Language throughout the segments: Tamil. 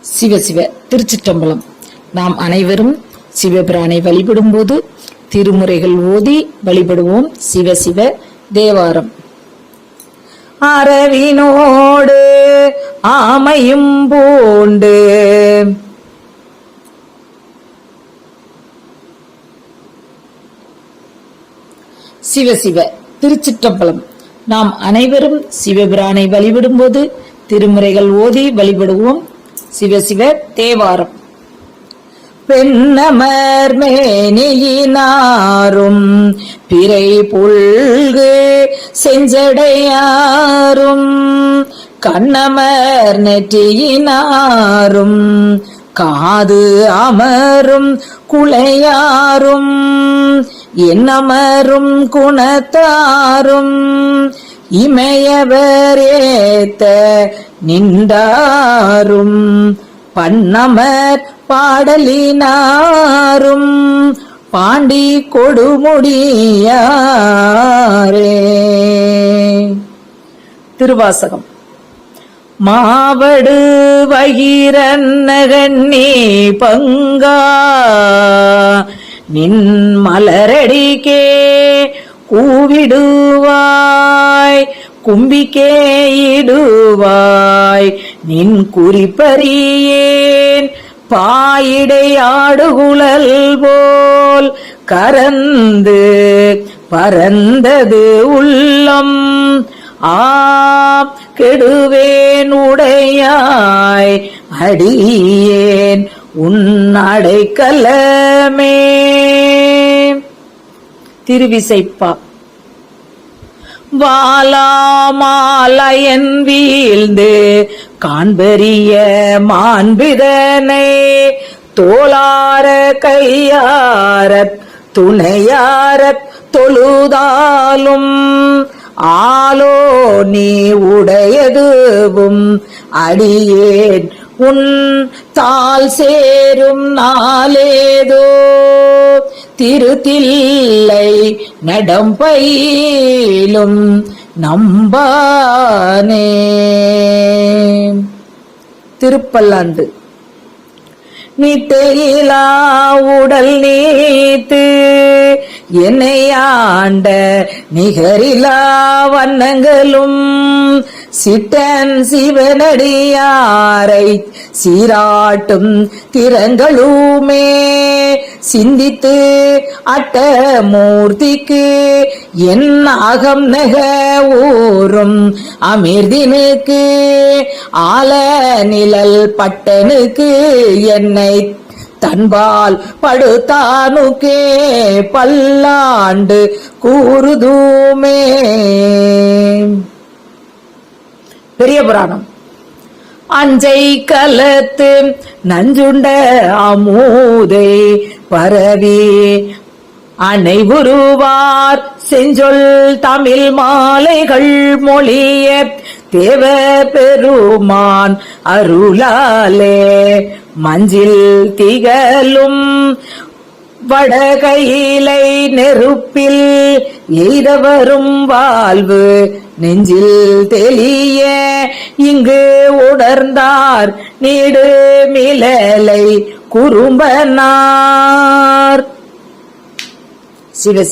சிவ சிவ திருச்சிற்றம்பலம். நாம் அனைவரும் சிவபிரானை வழிபடும்போது திருமுறைகள் ஓதி வழிபடுவோம் சிவ சிவ தேவாரம். அரவினோடு ஆமையும் பூண்டு. சிவ சிவ திருச்சிற்றம்பலம். நாம் அனைவரும் சிவபிரானை வழிபடும்போது திருமுறைகள் ஓதி வழிபடுவோம் சிவசிவ தேவாரம். பெண்ணமர் மேனியினாரும் பிறை புல்கு செஞ்சடையாரும் கண்ணமர் நெற்றியினாரும் காது அமரும் குளையாரும் என்னமரும் குணத்தாரும் இமயவரேத்த நின்றாரும் பன்னமர் பாடலினாரும் பாண்டி கொடுமுடியாரே. திருவாசகம். மாவடு வகிரன்னகண்ணி பங்கா. நின் மலரடிக்கே கூவிடுவாய் கும்பிக்கேயிடுவாய். நின் குறிப்பறியேன் பாயிடையாடுகுழல் போல் கரந்து பரந்தது உள்ளம். ஆ கெடுவேன் உடையாய் அடியேன் உன் அடைக்கலமே. திருவிசைப்பா. வாலாமாலயன் வீழ்ந்து காண்பெரிய மாண்பிதனை தோளார கையாரத் துணையாரத் தொழுதாலும் ஆலோ நீ உடையதுவும் அடியேன் உன் தால் சேரும் நாளேதோ திருத்தில்லை. நடம்பயிலும் நம்பானே. திருப்பல்லாண்டு நித்தையிலா உடல் நீத்து என்னை ஆண்ட நிகரிலா வண்ணங்களும் சிட்டன் சிவனடியாரை சீராட்டும் திறங்களுமே. சிந்தித்து அட்ட மூர்த்திக்கு என் அகம் நக ஊரும் அமிர்தினுக்கு ஆல நிழல் பட்டனுக்கு என்னை தன்பால் படுத்தானுக்கே பல்லாண்டு கூறுதூமே. பெரிய புராணம். அஞ்சை கலத்து நஞ்சுண்ட அமூதை பரவி. அனைவுருவார் செஞ்சொல் தமிழ் மாலைகள் மொழிய தேவ பெருமான் அருளாலே. மஞ்சில் திகழும் வடகையிலை நெருப்பில் எய்தவரும் வாழ்வு நெஞ்சில் தெளிய இங்கு உணர்ந்தார் நீடு மிளலை குறும்பனார். சிவ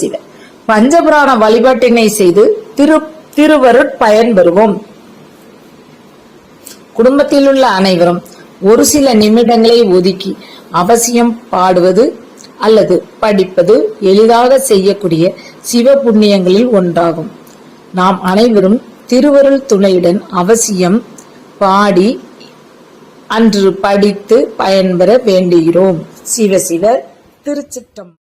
பஞ்சபுராண வழிபாட்டினை செய்து திரு திருவருட் பயன் பெறுவோம். குடும்பத்தில் உள்ள அனைவரும் ஒரு சில நிமிடங்களை ஒதுக்கி அவசியம் பாடுவது அல்லது படிப்பது எளிதாக செய்யக்கூடிய சிவ புண்ணியங்களில் ஒன்றாகும். நாம் அனைவரும் திருவருள் துணையுடன் அவசியம் பாடி அன்று படித்து பயன்பெற வேண்டுகிறோம். சிவ சிவ திருச்சிட்டம்